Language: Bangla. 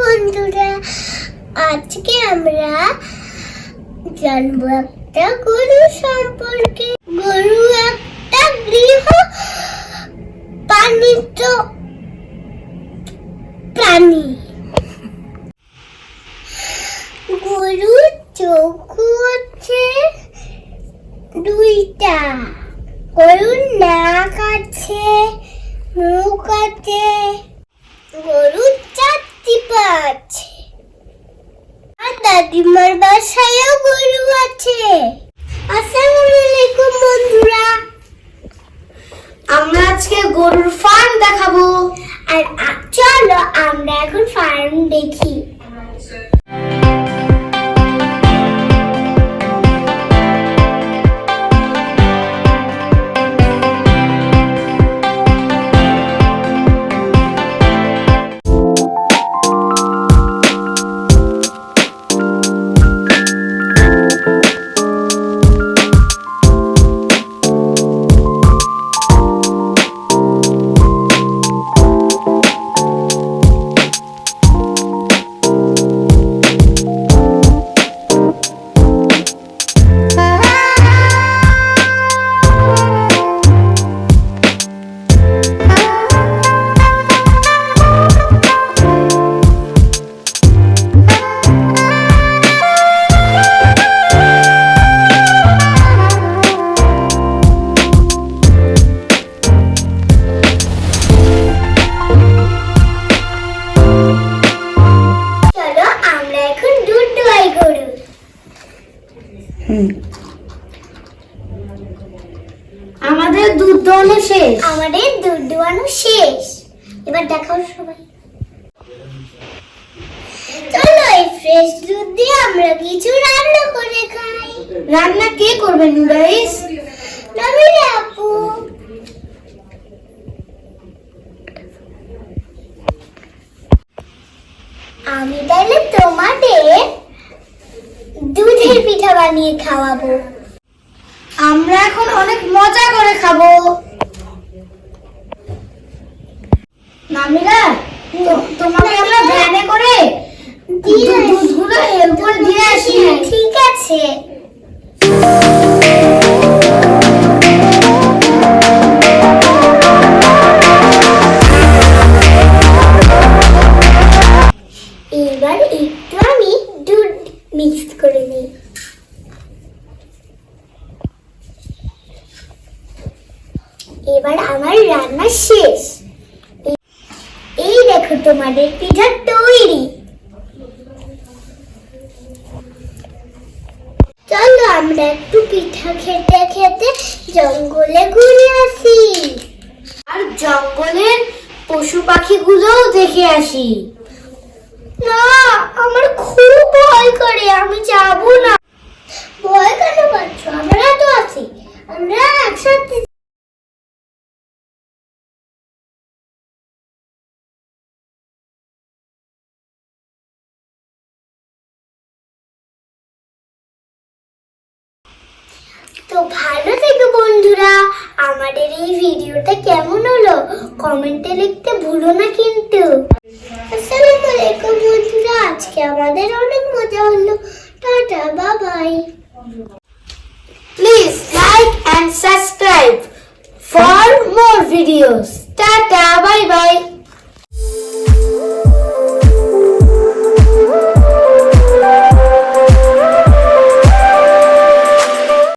বন্ধুরা, আজকে আমরা জানব একটা গরু সম্পর্কে। গরু একটা গৃহ পালিত প্রাণী। গরুর চোখ হচ্ছে দুইটা। গরুর নাক আছে, মুখ আছে। গরুর দাদিমার বাসায়ও গরু আছে। বন্ধুরা। আমরা আজকে গরুর ফার্ম দেখাবো। আর চলো আমরা এখন ফার্ম দেখি। আমাদের দুধ দোয়ানো শেষ। আমাদের দুধ দোয়ানো শেষ। এবার দেখাও সবাই। চলো এই ফ্রেশ দুধ দিয়ে আমরা কিছু রান্না করে খাই। রান্না কে করবে নুরাইস নবীন আপু। আমি তাহলে তোমাদের দুধের পিঠা বানিয়ে খাওয়াবো। আমরা এখন অনেক মজা করে খাব। নামিরা তোমাকে আমরা ভ্যানে করে দুধগুলো করে দিয়ে আসি। ঠিক আছে। এবার একটু আমি দুধ মিক্স করে নিই। এবার আমার রান্না শেষ। এই- দেখো তোমাদের পিঠা তৈরি। চলো আমরা একটু পিঠা খেতে খেতে জঙ্গলে ঘুরে আসি। আর জঙ্গলের পশু পাখিগুলোও দেখে আসি। না, আমার খুব ভয় করে, আমি যাব না ভয় কেন পাচ্ছ আমরা তো আছি আমরা একসাথে তো ভালো থেকো বন্ধুরা। আমাদের এই ভিডিওটা কেমন হলো? কমেন্টে লিখতে ভুলো না কিন্তু। আসসালামু আলাইকুম বন্ধুরা, আজকে আমাদের অনেক মজা হলো। টাটা, বাবাই। Please like and subscribe for more videos tata, bye bye.